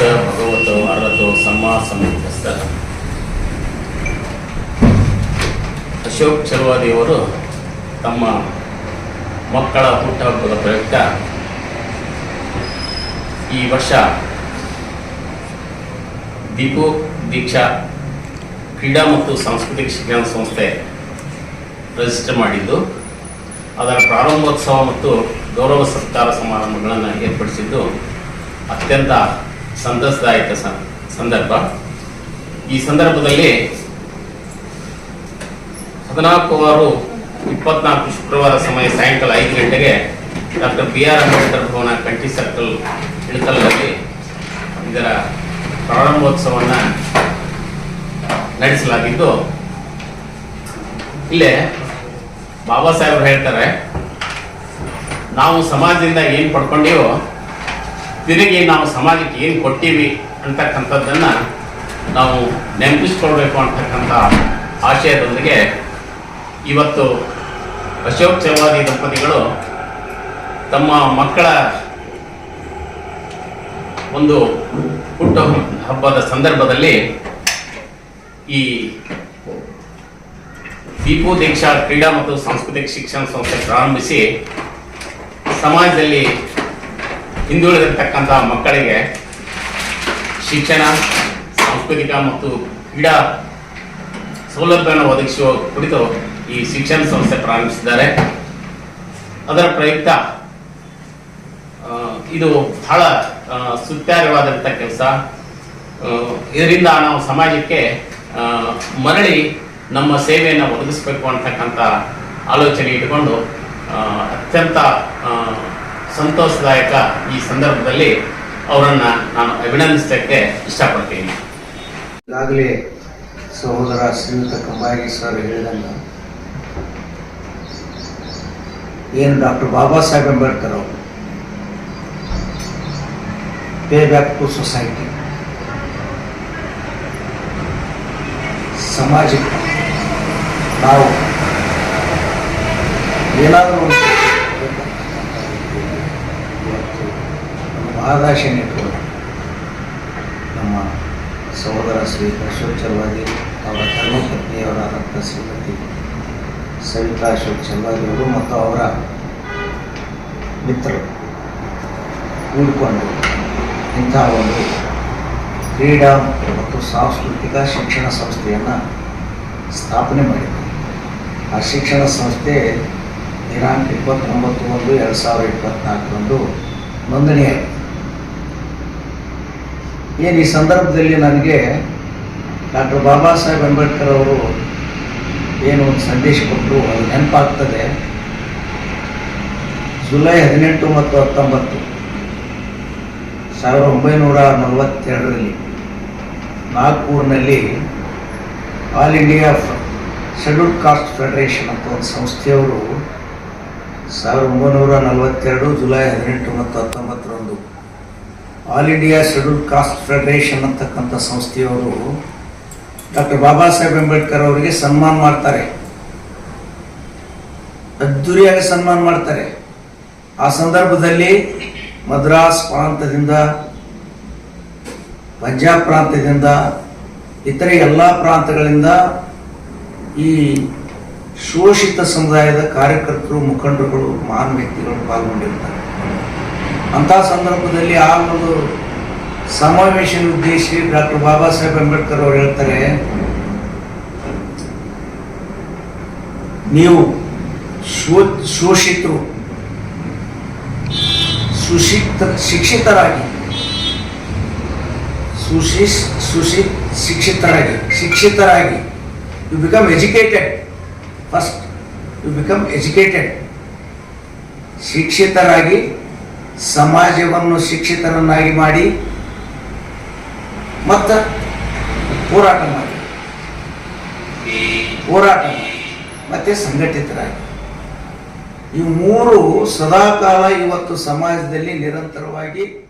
ಭಗವತೋ ಅರಹತೋ ಸಮ ಅಶೋಕ್ ಚಲವಾದಿಯವರು ತಮ್ಮ ಮಕ್ಕಳ ಹುಟ್ಟುಹಬ್ಬದ ಪ್ರಯುಕ್ತ ಈ ವರ್ಷ ದೀಪೋ ದೀಕ್ಷಾ ಕ್ರೀಡಾ ಮತ್ತು ಸಾಂಸ್ಕೃತಿಕ ಶಿಕ್ಷಣ ಸಂಸ್ಥೆ ರಿಜಿಸ್ಟರ್ ಮಾಡಿದ್ದು, ಅದರ ಪ್ರಾರಂಭೋತ್ಸವ ಮತ್ತು ಗೌರವ ಸತ್ಕಾರ ಸಮಾರಂಭಗಳನ್ನು ಏರ್ಪಡಿಸಿದ್ದು ಅತ್ಯಂತ ಸಂತಸದಾಯಕ ಸಂದರ್ಭ. ಈ ಸಂದರ್ಭದಲ್ಲಿ ಹದಿನಾಲ್ಕು ಆರು ಇಪ್ಪತ್ನಾಲ್ಕು ಶುಕ್ರವಾರ ಸಮಯ ಸಾಯಂಕಾಲ ಐದು ಗಂಟೆಗೆ doctor B R Ambedkar Bhavan Kanthi circle ಇಳಕಲ್ನಲ್ಲಿ ಇದರ ಪ್ರಾರಂಭೋತ್ಸವವನ್ನು ನಡೆಸಲಾಗಿದ್ದು, ಇಲ್ಲೇ ಬಾಬಾ ಸಾಹೇಬರು ಹೇಳ್ತಾರೆ, ನಾವು ಸಮಾಜದಿಂದ ಏನು ಪಡ್ಕೊಂಡಿವೋ ತಿರುಗಿ ನಾವು ಸಮಾಜಕ್ಕೆ ಏನು ಕೊಟ್ಟೀವಿ ಅಂತಕ್ಕಂಥದ್ದನ್ನು ನಾವು ನೆನಪಿಸ್ಕೊಳ್ಬೇಕು ಅಂತಕ್ಕಂಥ ಆಶಯದೊಂದಿಗೆ ಇವತ್ತು ಅಶೋಕ್ ಚವಾದಿ ದಂಪತಿಗಳು ತಮ್ಮ ಮಕ್ಕಳ ಒಂದು ಹುಟ್ಟು ಹಬ್ಬದ ಸಂದರ್ಭದಲ್ಲಿ ಈ ದೀಪು ದೀಕ್ಷಾ ಕ್ರೀಡಾ ಮತ್ತು ಸಾಂಸ್ಕೃತಿಕ ಶಿಕ್ಷಣ ಸಂಸ್ಥೆ ಪ್ರಾರಂಭಿಸಿ ಸಮಾಜದಲ್ಲಿ ಹಿಂದುಳಿದಿರ್ತಕ್ಕಂಥ ಮಕ್ಕಳಿಗೆ ಶಿಕ್ಷಣ, ಸಾಂಸ್ಕೃತಿಕ ಮತ್ತು ಕ್ರೀಡಾ ಸೌಲಭ್ಯವನ್ನು ಒದಗಿಸುವ ಕುರಿತು ಈ ಶಿಕ್ಷಣ ಸಂಸ್ಥೆ ಪ್ರಾರಂಭಿಸಿದ್ದಾರೆ. ಅದರ ಪ್ರಯುಕ್ತ ಇದು ಬಹಳ ಸುತ್ಯಾರ್ಯವಾದಂಥ ಕೆಲಸ. ಇದರಿಂದ ನಾವು ಸಮಾಜಕ್ಕೆ ಮರಳಿ ನಮ್ಮ ಸೇವೆಯನ್ನು ಒದಗಿಸ್ಬೇಕು ಅಂತಕ್ಕಂಥ ಆಲೋಚನೆ ಇಟ್ಟುಕೊಂಡು ಅತ್ಯಂತ ಸಂತೋಷದಾಯಕ ಈ ಸಂದರ್ಭದಲ್ಲಿ ಅವರನ್ನು ನಾನು ಅಭಿನಂದಿಸಕ್ಕೆ ಇಷ್ಟಪಡ್ತೀನಿ. ಈಗಾಗಲೇ ಸಹೋದರ ಶ್ರೀಯುತ ಕಂಬಾಗಿ ಸರ್ ಹೇಳಿದಂಗ ಏನು ಡಾಕ್ಟರ್ ಬಾಬಾ ಸಾಹೇಬ್ ಅಂಬೇಡ್ಕರ್ ಅವರು ಪೇ ಬ್ಯಾಕ್ ಟು ಸೊಸೈಟಿ ಸಮಾಜಕ್ಕೆ ನಾವು ಏನಾದರೂ ಒಂದು ಇವತ್ತು ಮಹದಾಶೆಯನ್ನು ಇಟ್ಕೊಂಡು ನಮ್ಮ ಸಹೋದರ ಶ್ರೀ ಅಶೋಕ್ ಚಲವಾದಿ ಅವರ ಧರ್ಮಪತ್ನಿಯವರಾದಂಥ ಶ್ರೀಮತಿ ಸವಿತಾ ಅಶೋಕ್ ಚಲವಾದಿ ಅವರು ಮತ್ತು ಅವರ ಮಿತ್ರರು ಕೂಡಿಕೊಂಡು ಇಂಥ ಒಂದು ಕ್ರೀಡಾ ಮತ್ತು ಸಾಂಸ್ಕೃತಿಕ ಶಿಕ್ಷಣ ಸಂಸ್ಥೆಯನ್ನು ಸ್ಥಾಪನೆ ಮಾಡಿದ್ದಾರೆ ಆ ಶಿಕ್ಷಣ ಸಂಸ್ಥೆ ದಿನಾಂಕ ಇಪ್ಪತ್ತೊಂಬತ್ತು ಒಂದು ಎರಡು ಸಾವಿರದ ಇಪ್ಪತ್ತ್ನಾಲ್ಕರಂದು ನೋಂದಣಿಯಾಗಿದೆ. ಏನು ಈ ಸಂದರ್ಭದಲ್ಲಿ ನನಗೆ ಡಾಕ್ಟರ್ ಬಾಬಾ ಸಾಹೇಬ್ ಅಂಬೇಡ್ಕರ್ ಅವರು ಏನು ಒಂದು ಸಂದೇಶ ಕೊಟ್ಟರು, ಅದು ನೆನಪಾಗ್ತದೆ. ಜುಲೈ ಹದಿನೆಂಟು ಮತ್ತು ಹತ್ತೊಂಬತ್ತು, ಸಾವಿರದ ಒಂಬೈನೂರ ನಲವತ್ತೆರಡರಲ್ಲಿ ನಾಗ್ಪುರ್ನಲ್ಲಿ all India scheduled caste federation ಅಂತ ಒಂದು ಸಂಸ್ಥೆಯವರು ಸಾವಿರದ ಒಂಬೈನೂರ ನಲವತ್ತೆರಡು, ಜುಲೈ ಹದಿನೆಂಟು ಮತ್ತು ಹತ್ತೊಂಬತ್ತರಂದು all India schedule caste federation ಅಂತಕ್ಕಂಥ ಸಂಸ್ಥೆಯವರು ಡಾಕ್ಟರ್ ಬಾಬಾ ಸಾಹೇಬ್ ಅಂಬೇಡ್ಕರ್ ಅವರಿಗೆ ಸನ್ಮಾನ ಮಾಡ್ತಾರೆ. ಅದ್ದೂರಿಯಾಗಿ ಸನ್ಮಾನ ಮಾಡ್ತಾರೆ. ಆ ಸಂದರ್ಭದಲ್ಲಿ ಮದ್ರಾಸ್ ಪ್ರಾಂತದಿಂದ ಪಂಜಾಬ್ ಪ್ರಾಂತ್ಯದಿಂದ, ಇತರೆ ಎಲ್ಲ ಪ್ರಾಂತಗಳಿಂದ ಈ ಶೋಷಿತ ಸಮುದಾಯದ ಕಾರ್ಯಕರ್ತರು, ಮುಖಂಡರುಗಳು ಮಹಾನ್ ವ್ಯಕ್ತಿಗಳು ಪಾಲ್ಗೊಂಡಿರ್ತಾರೆ. ಅಂಥ ಸಂದರ್ಭದಲ್ಲಿ ಆ ಒಂದು ಸಮಾವೇಶ ಉದ್ದೇಶಿ ಡಾಕ್ಟರ್ ಬಾಬಾ ಸಾಹೇಬ್ ಅಂಬೇಡ್ಕರ್ ಅವರು ಹೇಳ್ತಾರೆ, ನೀವು ಶೋಷಿತರು, ಸುಶಿಕ್ತ, ಶಿಕ್ಷಿತರಾಗಿ, ಸುಶಿ ಸುಶಿ, ಶಿಕ್ಷಿತರಾಗಿ ಶಿಕ್ಷಿತರಾಗಿ you become educated first you become educated ಶಿಕ್ಷಿತರಾಗಿ ಸಮಾಜವನ್ನು ಶಿಕ್ಷಿತರನ್ನಾಗಿ ಮಾಡಿ ಮತ್ತು ಹೋರಾಟ ಮಾಡಿ. ಹೋರಾಟ ಮಾಡಿ. ಮತ್ತು ಸಂಘಟಿತರಾಗಿ. ಈ ಮೂರು ಸದಾಕಾಲ ಇವತ್ತು ಸಮಾಜದಲ್ಲಿ ನಿರಂತರವಾಗಿ